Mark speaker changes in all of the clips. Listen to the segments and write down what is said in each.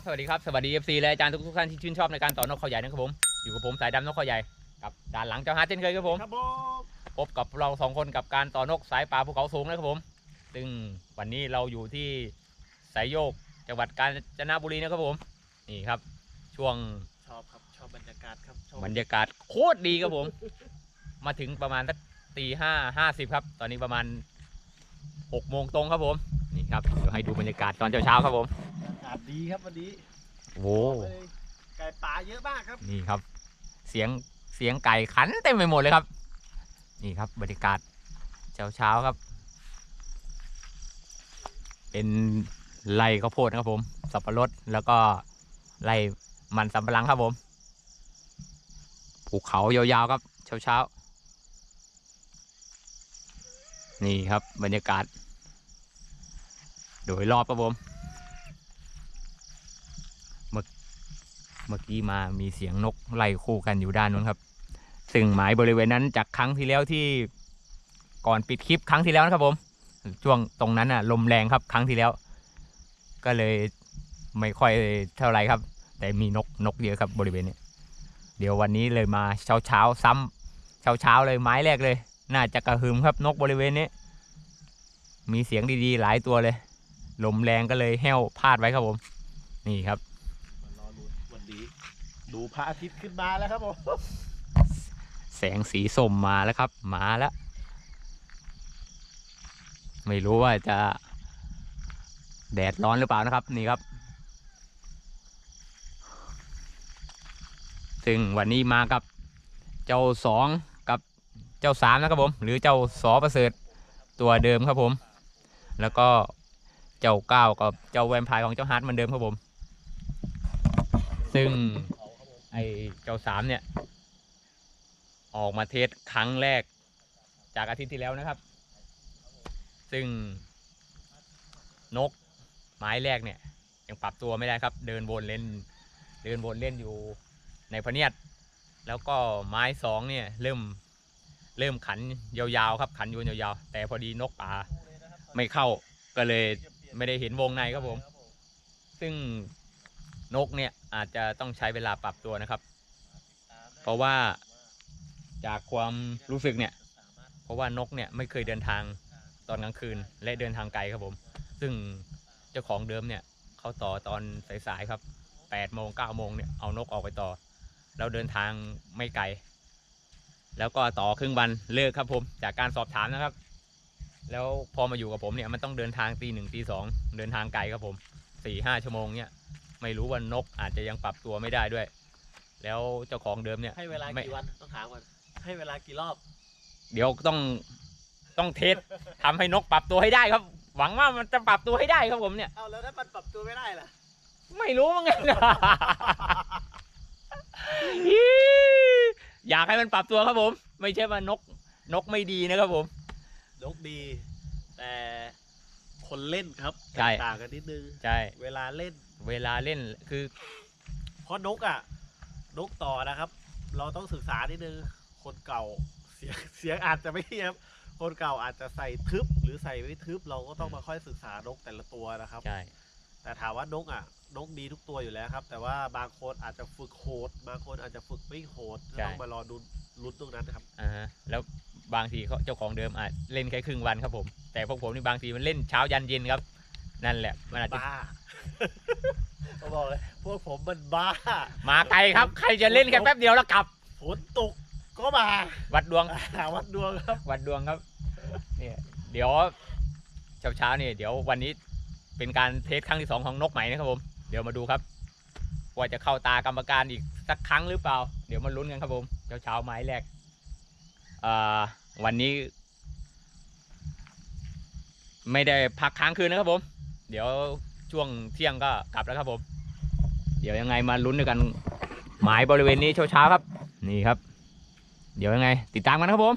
Speaker 1: ครับสวัสดีครับ สวัสดีเอฟซีและอาจารย์ทุกๆท่านที่ชื่นชอบในการต่อนกเขาใหญ่นะครับผม อยู่กับผมสายดำนกเขาใหญ่ กับด้านหลังเจ้าฮาร์ดเช่นเคยครับผม
Speaker 2: ครับผม
Speaker 1: พบกับเราสองคนกับการต่อนกสายป่าภูเขาสูงนะครับผม ซึ่งวันนี้เราอยู่ที่สายโยกจังหวัดกาญจนบุรีนะครับผม นี่ครับ ช่วง
Speaker 2: ชอบครับ ชอบบรรยากาศครับชอบบ
Speaker 1: รรยากาศโคตรดีครับผม มาถึงประมาณสักตีห้าห้าสิบครับ ตอนนี้ประมาณหกโมงตรงครับผม นี่ครับเดี๋ยวให้ดูบรรยากาศตอนเช้าๆครับผม
Speaker 2: อากาศดีครับวันนี้
Speaker 1: โอ้โห
Speaker 2: เลยไก่ป่าเยอะมากครับ
Speaker 1: นี่ครับ เสียงเสียงไก่ขันเต็มไปหมดเลยครับ นี่ครับบรรยากาศเช้าเช้าๆครับ เป็นไร่ข้าวโพดนะครับผม สับปะรดแล้วก็ไร่มันสำปะหลังครับผมภูเขายาวๆครับ เช้าเช้าๆนี่ครับบรรยากาศ โดยรอบครับผมเมื่อกี้มามีเสียงนกไล่คู่กันอยู่ด้านนู้นครับ ซึ่งหมายบริเวณนั้นจากครั้งที่แล้วที่ก่อนปิดคลิปครั้งที่แล้วนะครับผม ช่วงตรงนั้นน่ะ ลมแรงครับครั้งที่แล้ว ก็เลยไม่ค่อยเท่าไรครับ แต่มีนกนกเยอะครับบริเวณนี้เดี๋ยววันนี้เลยมาเช้าเช้าซ้ำเช้าเช้าเลยไม้แรกเลย น่าจะกระหึ่มครับนกบริเวณนี้ มีเสียงดีๆ หลายตัวเลย ลมแรงก็เลยแห้วพาดไว้ครับผม นี่ครับ
Speaker 2: มารอดูวันนี้ดูพระอาทิตย์ขึ้นมาแล้วครับผม
Speaker 1: แสงสีส้มมาแล้วครับมาแล้วไม่รู้ว่าจะ แดดร้อนหรือเปล่านะครับ นี่ครับ ซึ่งวันนี้มากับเจ้าสองกับเจ้าสามนะครับผม หรือเจ้าสอประเสริฐตัวเดิมครับผม แล้วก็ เจ้าเก้ากับเจ้าแวมไพร์ของเจ้าฮาร์ดเหมือนเดิมครับผม ซึ่งไอเจ้าสามเนี่ย ออกมาเทสครั้งแรกจากอาทิตย์ที่แล้วนะครับ ซึ่งนกไม้แรกเนี่ย ยังปรับตัวไม่ได้ครับ เดินวนเล่น เดินวนเล่นอยู่ในพเนียด แล้วก็ไม้สองเนี่ยเริ่มเริ่มขันยาวๆครับขันโยนยาวๆ แต่พอดีนกป่าไม่เข้าก็เลย ไม่ได้เห็นวงในครับผม ซึ่งนกเนี่ยอาจจะต้องใช้เวลาปรับตัวนะครับ เพราะว่าจากความรู้สึกเนี่ย เพราะว่านกเนี่ยไม่เคยเดินทางตอนกลางคืนและเดินทางไกลครับผม ซึ่งเจ้าของเดิมเนี่ยเขาต่อตอนสายๆครับ8โมง9โมงเนี่ยเอานกออกไปต่อแล้วเดินทางไม่ไกล แล้วก็ต่อครึ่งวันเลิกครับผม จากการสอบถามนะครับ แล้วพอมาอยู่กับผมเนี่ยมันต้องเดินทางตีหนึ่งตีสองเดินทางไกลครับผมสี่ห้าชั่วโมงเนี่ยไม่รู้ว่านกอาจจะยังปรับตัวไม่ได้ด้วย แล้วเจ้าของเดิมเนี่ย
Speaker 2: ให้เวลา
Speaker 1: ไม่
Speaker 2: กี่วันต้องถามก่อนให้เวลากี่รอบ
Speaker 1: เดี๋ยวต้องต้องเทสทำให้นกปรับตัวให้ได้ครับ หวังว่ามันจะปรับตัวให้ได้ครับผมเนี่ย
Speaker 2: เอาแล้วถ้ามันปรับตัวไม่ได้ล่ะ
Speaker 1: ไม่รู้เหมือนกัน อยากให้มันปรับตัวครับผม ไม่ใช่ว่านกนกไม่ดีนะครับผม
Speaker 2: นกดี แต่คนเล่นครับ
Speaker 1: ใช่
Speaker 2: ต่างกันนิดนึง
Speaker 1: ใช่
Speaker 2: เวลาเล่น
Speaker 1: เวลาเล่นคือ
Speaker 2: เพราะนกอะ นกต่อนะครับ เราต้องศึกษานิดนึง คนเก่าเสียงเสียงอาจจะไม่เทียบคนเก่าอาจจะใส่ทึบ หรือใส่ไม่ทึบ เราก็ต้องมาค่อยศึกษานกแต่ละตัวนะครับ
Speaker 1: ใช่
Speaker 2: แต่ถามว่านกอะ นกดีทุกตัวอยู่แล้วครับ แต่ว่าบางคนอาจจะฝึกโหดบางคนอาจจะฝึกไม่โหดก็ต้องมารอดูลุ้นตรงนั้นนะครับ
Speaker 1: อ่าฮะแล้ว บางทีเขาเจ้าของเดิมอาจเล่นแค่ครึ่งวันครับผม แต่พวกผมนี่บางทีมันเล่นเช้ายันเย็นครับ นั่นแหละมันอาจจะ
Speaker 2: บ้าเขาบอกเลยพวกผมมันบ้า
Speaker 1: มาไกลครับ ใครจะเล่นแค่แป๊บเดียวแล้วกลับ
Speaker 2: ฝนตกก็มา
Speaker 1: วัดดวง
Speaker 2: หาวัดดวงครับ
Speaker 1: วัดดวงครับเนี่ยเดี๋ยวเช้าเช้าๆเนี่ยเดี๋ยววันนี้เป็นการเทสครั้งที่สองของนกไหมนะครับผม เดี๋ยวมาดูครับว่าจะเข้าตากรรมการอีกสักครั้งหรือเปล่า เดี๋ยวมาลุ้นกันครับผม เช้าเช้าๆไม้แรกอ่า วันนี้ ไม่ได้พักค้างคืนนะครับผม เดี๋ยวช่วงเที่ยงก็กลับแล้วครับผม เดี๋ยวยังไงมาลุ้นด้วยกัน หมายบริเวณนี้เช้าเช้าๆครับ นี่ครับ เดี๋ยวยังไง ติดตามกันนะครับผม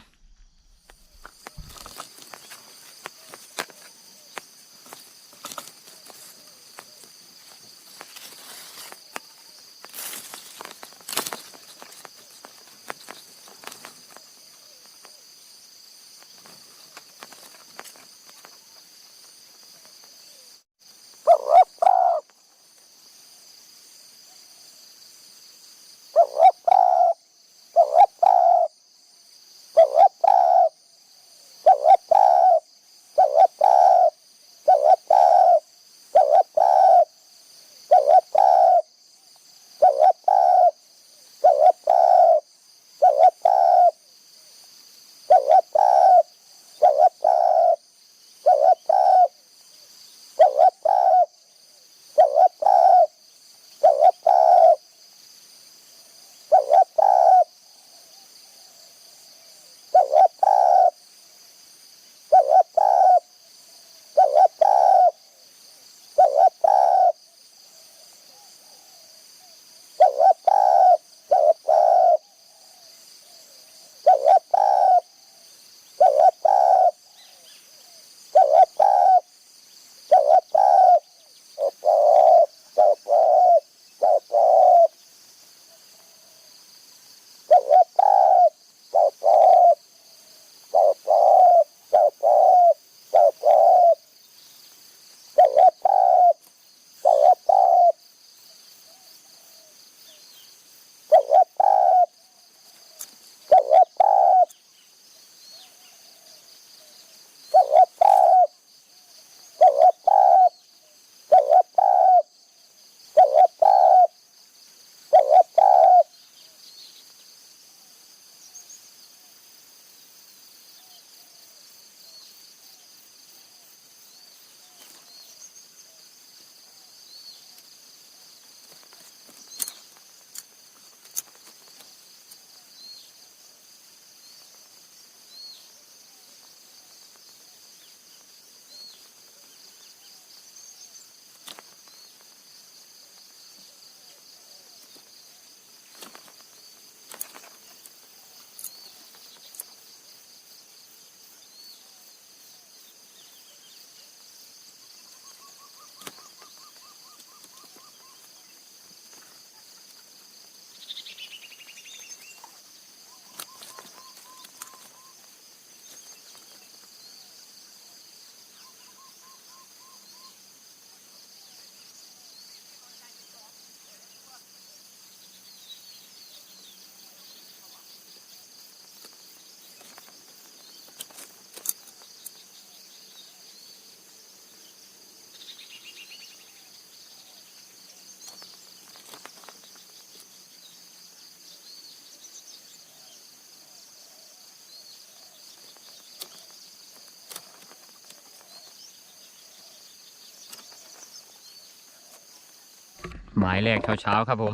Speaker 1: หมายแรกเช้าๆครับผม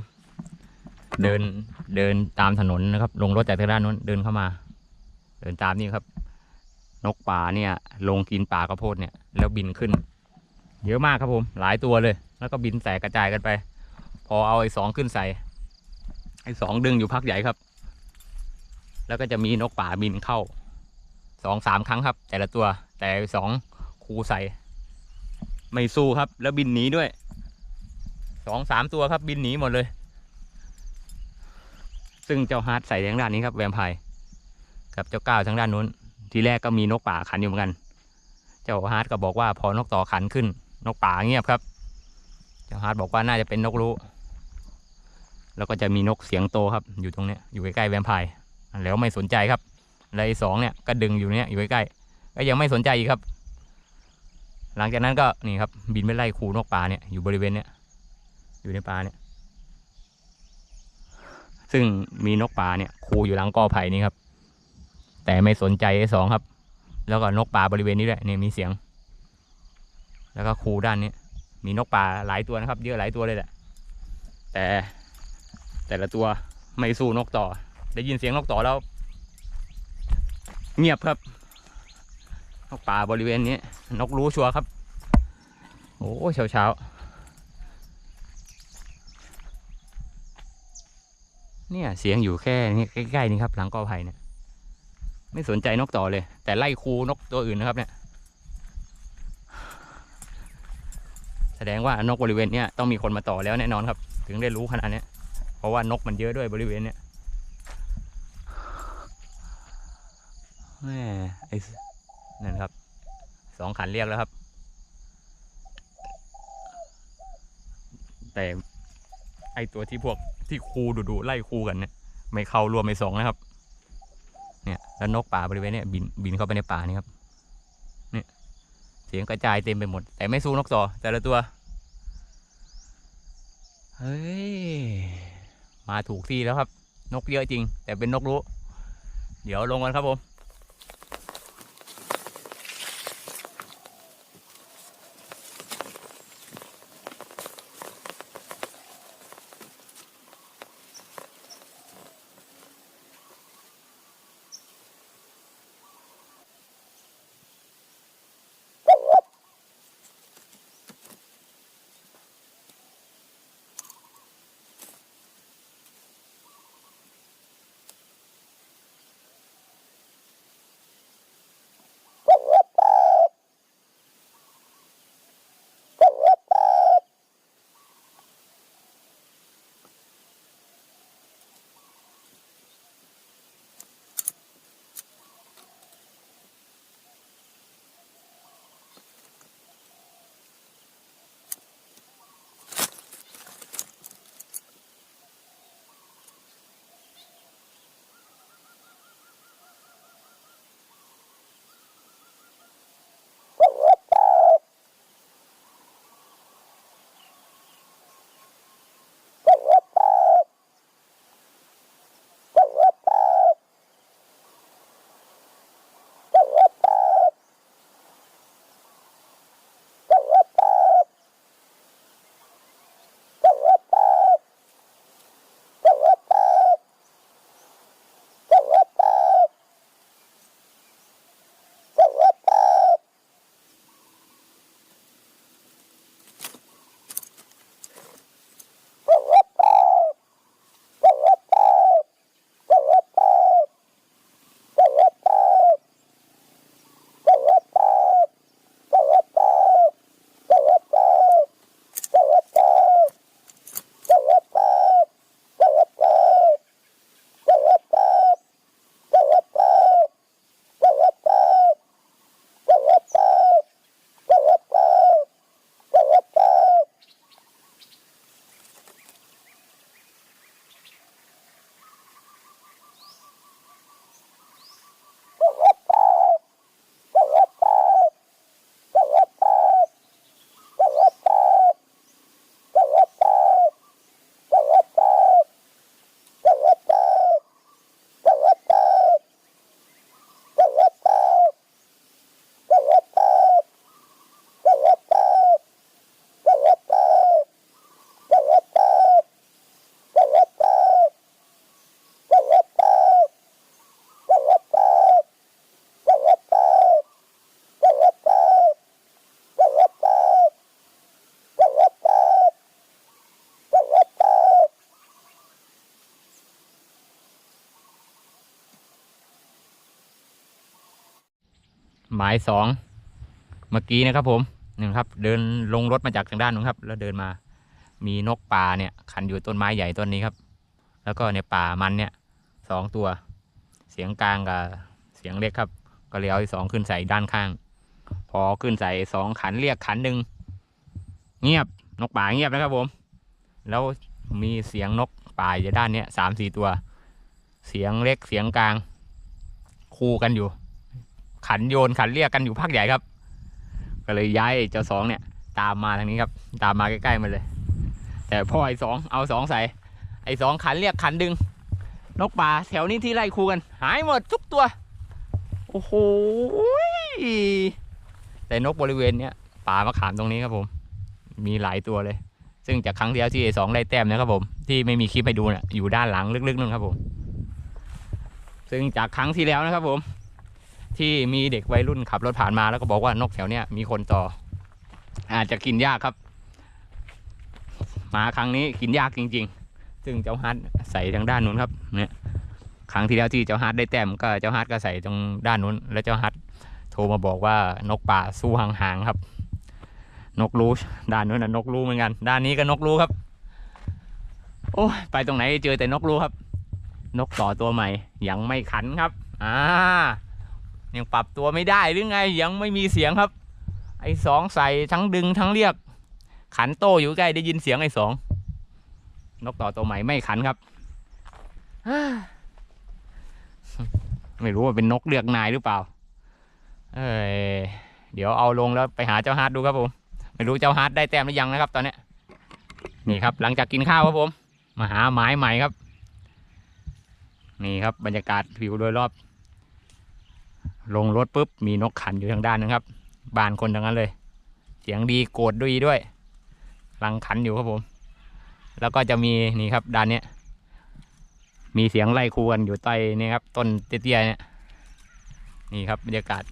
Speaker 1: เดินเดินตามถนนนะครับ ลงรถจากทางด้านนู้นเดินเข้ามา เดินตามนี่ครับ นกป่าเนี่ย ลงกินป่ากระโพดเนี่ย แล้วบินขึ้น เยอะมากครับผม หลายตัวเลย แล้วก็บินแตกกระจายกันไป พอเอาไอ้สองขึ้นใส่ไอ้สองดึงอยู่พักใหญ่ครับ แล้วก็จะมีนกป่าบินเข้าสองสามครั้งครับ แต่ละตัวแต่สองคูใส่ ไม่สู้ครับ แล้วบินหนีด้วย สองสามตัวครับบินหนีหมดเลย ซึ่งเจ้าฮาร์ดใส่ทางด้านนี้ครับแวมไพร์กับเจ้าก้าวทางด้านนู้น ทีแรกก็มีนกป่าขันอยู่เหมือนกัน เจ้าฮาร์ดก็บอกว่าพอนกต่อขันขึ้น นกป่าเงียบครับ เจ้าฮาร์ดบอกว่าน่าจะเป็นนกรู้ แล้วก็จะมีนกเสียงโตครับ อยู่ตรงเนี้ยอยู่ใกล้ๆแวมไพร์แล้วไม่สนใจครับแล้วไอ้สองเนี่ยก็ดึงอยู่เนี้ยอยู่ใกล้ๆก็ยังไม่สนใจอีกครับ หลังจากนั้นก็นี่ครับบินไปไล่คูนกป่าเนี่ยอยู่บริเวณเนี้ย อยู่ในป่าเนี่ย ซึ่งมีนกป่าเนี่ยคูอยู่หลังกอไผ่นี่ครับ แต่ไม่สนใจไอ้สองครับ แล้วก็นกป่าบริเวณนี้ด้วยเนี่ยมีเสียง แล้วก็คูด้านนี้มีนกป่าหลายตัวนะครับ เยอะหลายตัวเลยแหละ แต่แต่ละตัวไม่สู้นกต่อ ได้ยินเสียงนกต่อแล้ว เงียบครับ นกป่าบริเวณนี้ นกรู้ชัวร์ครับ โอ้เช้าเช้า เนี่ยเสียงอยู่แค่นี้ใกล้ๆนี่ครับ หลังกอไผ่เนี่ย ไม่สนใจนกต่อเลย แต่ไล่คูนกตัวอื่นนะครับ เนี่ย แสดงว่านกบริเวณเนี้ยต้องมีคนมาต่อแล้วแน่นอนครับ ถึงได้รู้ขนาดนี้เพราะว่านกมันเยอะด้วยบริเวณเนี้ยแม่ไอ้นั่นครับสองขันเรียกแล้วครับ แต่ ไอตัวที่พวกที่คูดุดุๆไล่คูกันเนี่ยไม่เข้ารวมไปสองนะครับ เนี่ยแล้วนกป่าบริเวณเนี้ยบินบินเข้าไปในป่านี่ครับ เนี่ยเสียงกระจายเต็มไปหมด แต่ไม่สู้นกต่อแต่ละตัว เฮ้ย มาถูกที่แล้วครับ นกเยอะจริง แต่เป็นนกรู้ เดี๋ยวลงกันครับผม หมายสองเมื่อกี้นะครับผมหนึ่งครับ เดินลงรถมาจากทางด้านนู้นครับ แล้วเดินมา มีนกป่าเนี่ยขันอยู่ต้นไม้ใหญ่ต้นนี้ครับ แล้วก็ในป่ามันเนี่ยสองตัว เสียงกลางกับเสียงเล็กครับ ก็เลยเอาสองขึ้นใส่ด้านข้าง พอขึ้นใส่สองขันเรียกขันหนึ่งเงียบนกป่าเงียบนะครับผม แล้วมีเสียงนกป่าอยู่ด้านเนี้ยสามสี่ตัว เสียงเล็กเสียงกลาง คู่กันอยู่ ขันโยนขันเรียกกันอยู่พักใหญ่ครับ ก็เลยย้ายเจ้าสองเนี่ย ตามมาทางนี้ครับ ตามมาใกล้ๆมาเลย แต่พ่อไอ้สองเอาสองใส่ไอ้สองขันเรียกขันดึง นกป่าแถวนี้ที่ไล่คูกัน หายหมดทุกตัว โอ้โหแต่นกบริเวณเนี้ยป่ามะขามตรงนี้ครับผม มีหลายตัวเลย ซึ่งจากครั้งที่แล้วที่ไอ้สองได้แต้มนะครับผม ที่ไม่มีคลิปให้ดูเนี่ยอยู่ด้านหลังลึกๆนึงครับผม ซึ่งจากครั้งที่แล้วนะครับผม ที่มีเด็กวัยรุ่นขับรถผ่านมาแล้วก็บอกว่านกแถวเนี้ยมีคนต่อ อาจจะกินยากครับ มาครั้งนี้กินยากจริง ๆ ซึ่งเจ้าฮัทใส่ทางด้านนู้นครับ เนี่ยครั้งที่แล้วที่เจ้าฮัทได้แต้มก็เจ้าฮัทก็ใส่ตรงด้านนู้น แล้วเจ้าฮัทโทรมาบอกว่านกป่าสู้ห่างๆครับ นกรู้ด้านนู้นนะนกรู้เหมือนกัน ด้านนี้ก็นกรู้ครับ โอ้ไปตรงไหนเจอแต่นกรู้ครับ นกต่อตัวใหม่ยังไม่ขันครับ อ่า ยังปรับตัวไม่ได้หรือไงยังไม่มีเสียงครับ ไอ้สองใส่ทั้งดึงทั้งเรียก ขันโตอยู่ใกล้ได้ยินเสียงไอ้สองนกต่อตัวใหม่ไม่ขันครับ ไม่รู้ว่าเป็นนกเลือกนายหรือเปล่า เอยเดี๋ยวเอาลงแล้วไปหาเจ้าฮาร์ดดูครับผม ไม่รู้เจ้าฮาร์ดได้แต้มหรือยังนะครับ ตอนนี้นี่ครับ หลังจากกินข้าวครับผม มาหาไม้ใหม่ครับ นี่ครับบรรยากาศวิวโดยรอบ ลงรถปุ๊บมีนกขันอยู่ทางด้านนึงครับ บานคนทั้งนั้นเลย เสียงดีโกรธด้วยด้วยรังขันอยู่ครับผม แล้วก็จะมีนี่ครับด้านเนี้ยมีเสียงไล่คูนอยู่ใต้นี่ครับต้นเตี้ยๆเนี่ยนี่ครับบรรยากาศ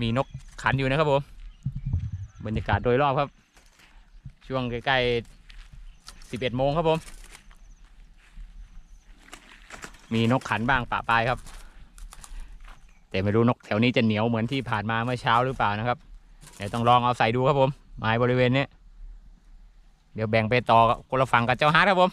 Speaker 1: มีนกขันอยู่นะครับผมบรรยากาศโดยรอบครับ ช่วงใกล้ๆสิบเอ็ดโมงครับผม มีนกขันบ้างปะปลายครับ แต่ไม่รู้นกแถวนี้จะเหนียวเหมือนที่ผ่านมาเมื่อเช้าหรือเปล่านะครับ เดี๋ยวต้องลองเอาใส่ดูครับผมไม้บริเวณนี้ เดี๋ยวแบ่งไปต่อคนละฝั่งกับเจ้าฮาร์ดครับผม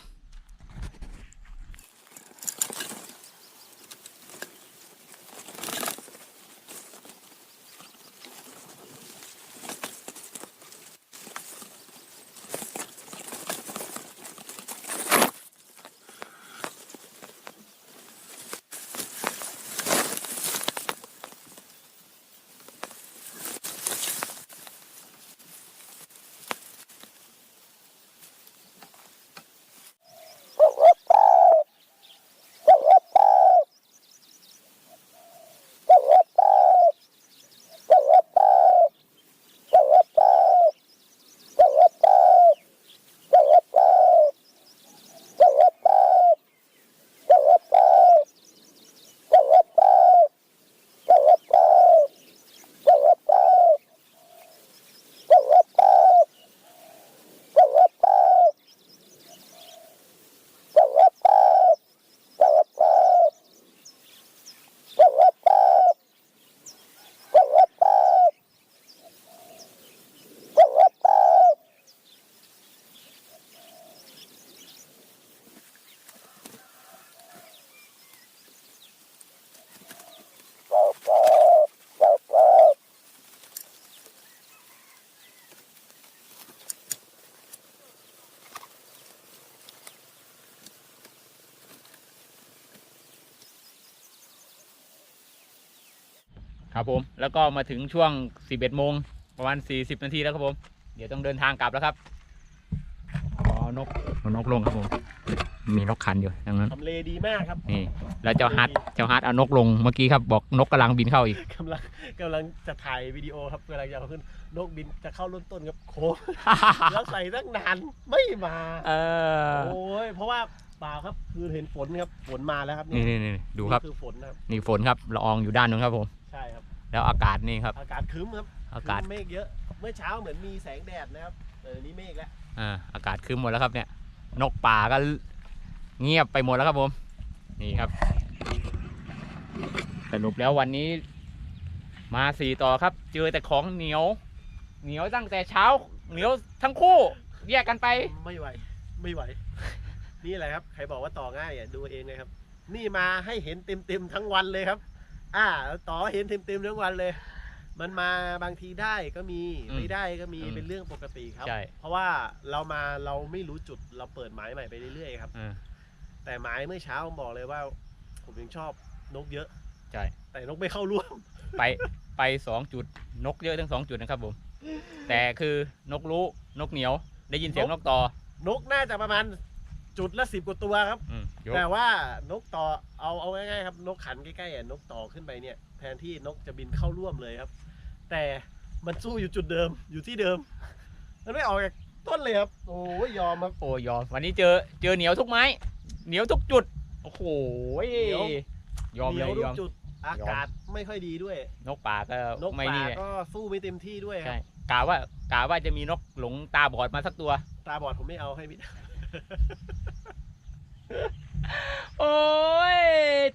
Speaker 1: ครับผมแล้วก็มาถึงช่วง 11โมงประมาณ 40 นาทีแล้วครับผม เดี๋ยวต้องเดินทางกลับแล้วครับเอานกเอานกลงครับผม มีนกขันอยู่ดังนั้น
Speaker 2: ทำเลดีมากครับ
Speaker 1: นี่แล้วเจ้าฮัทเจ้าฮัทเอานกลงเมื่อกี้ครับบอกนกกำลังบินเข้าอีก
Speaker 2: กำลังกำลังจะถ่ายวิดีโอครับกำลังจะเอาขึ้นนกบินจะเข้ารุ่นต้นครับโค้งแล้วใส่ตั้งนานไม่มา
Speaker 1: เออ
Speaker 2: โอ้ยเพราะว่าเปล่าครับคือเห็นฝนครับฝนมาแล้วครับ
Speaker 1: นี่นี่นี่ดูครับ
Speaker 2: คือฝนนะครับ
Speaker 1: นี่ฝนครับละอองอยู่ด้านนู้นครับผม
Speaker 2: ใช่ครับ
Speaker 1: แล้วอากาศนี่ครับ
Speaker 2: อากาศครึ้มครับ
Speaker 1: อากาศ
Speaker 2: ครึ้มเมฆเยอะ เมื่อเช้าเหมือนมีแสงแดดนะครับแต่เดี๋ยวนี้เมฆแล้ว
Speaker 1: อ่าอากาศคืมหมดแล้วครับเนี่ย นกป่าก็เงียบไปหมดแล้วครับผม นี่ครับ สรุปแล้ววันนี้ มาสี่ต่อครับ เจอแต่ของเหนียว เหนียวตั้งแต่เช้า เหนียวทั้งคู่ แยกกันไป
Speaker 2: ไม่ไหว ไม่ไหว นี่แหละครับ ใครบอกว่าต่อง่ายอะดูเองเลยครับ นี่มาให้เห็นเต็มเต็มๆทั้งวันเลยครับ อ่าต่อเห็นเต็มเต็มๆทั้งวันเลย มันมาบางทีได้ก็มี
Speaker 1: อืม
Speaker 2: ไม่ได้ก็มี
Speaker 1: อืม
Speaker 2: เป็นเรื่องปกติครับ
Speaker 1: ใช่
Speaker 2: เพราะว่าเรามาเราไม่รู้จุดเราเปิดหมายใหม่ไปเรื่อยๆครับ
Speaker 1: อ่า
Speaker 2: แต่หมายเมื่อเช้าผมบอกเลยว่า ผมยังชอบนกเยอะ
Speaker 1: ใช่
Speaker 2: แต่นกไม่เข้าร่วม
Speaker 1: ไปไปสองจุดนกเยอะทั้งสองจุดนะครับผม แต่คือนกรู้นกเหนียว ได้ยินเสียงนกต่อ น
Speaker 2: กน่าจะประมาณ จุดละสิบกว่าตัวครับ
Speaker 1: อืมยก
Speaker 2: แต่ว่านกต่อเอาเอาง่ายๆครับ นกขันใกล้ๆอะนกต่อขึ้นไปเนี่ย แทนที่นกจะบินเข้าร่วมเลยครับ แต่มันสู้อยู่จุดเดิมอยู่ที่เดิม มันไม่ออกจากต้นเลยครับ โอ้ยยอมครับ
Speaker 1: โอ้ยอมวันนี้เจอเจอเหนียวทุกไม้ เหนียวทุกจุด โอ้โห
Speaker 2: เหนียว
Speaker 1: ยอม
Speaker 2: เห
Speaker 1: เล
Speaker 2: นียวยทุ
Speaker 1: ย
Speaker 2: ก
Speaker 1: อม
Speaker 2: จุดอากาศไม่ค่อยดีด้วย
Speaker 1: นกป่าก็
Speaker 2: นก
Speaker 1: ไม่
Speaker 2: ป่า
Speaker 1: นี่แหละ
Speaker 2: ก็สู้ไม่เต็มที่ด้วยค
Speaker 1: ใช่
Speaker 2: รับ
Speaker 1: กาว่ากาว่าจะมีนกหลงตาบอดมาสักตัว
Speaker 2: ตาบอดผมไม่เอาให้มิด
Speaker 1: โอ้ย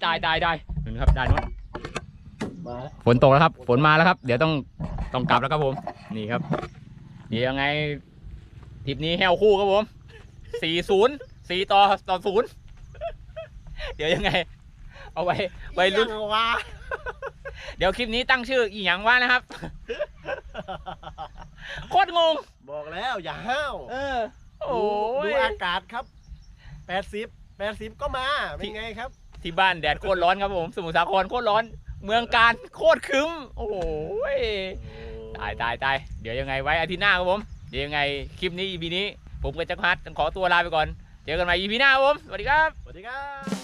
Speaker 1: ตายตายตายเห็นครับได้นว
Speaker 2: มา
Speaker 1: ฝนตกแล้วครับ ฝนมาแล้วครับ เดี๋ยวต้องต้องกลับแล้วครับผม นี่ครับ เดี๋ยวยังไงทริปนี้แห้วคู่ครับผมสี่ศูนย์สี่ต่อต่อศูนย์เดี๋ยวยังไง เอาไว้ไว้รุ่น
Speaker 2: อีหยังวะ
Speaker 1: เดี๋ยวคลิปนี้ตั้งชื่ออีหยังว่านะครับ โคตรงง
Speaker 2: บอกแล้วอย่าห้าว
Speaker 1: เออ โอ้
Speaker 2: ดู
Speaker 1: ย
Speaker 2: ดูอากาศครับแปดสิบแปดสิบก็มา เป็นไงครับ
Speaker 1: ที่บ้านแดดโคตรร้อนครับผม สมุทรสาครโคตรร้อน เมืองการโคตรครึ้ม โอ้โหยตายตายตายเดี๋ยวยังไงไว้อาทิตย์หน้าครับผม เดี๋ยวยังไงคลิปนี้ EP นี้ ผมกับจักรพัฒน์ต้องขอตัวลาไปก่อน เจอกันใหม่ EP หน้าครับผม สวัสดีครับ
Speaker 2: สวัสดีครับ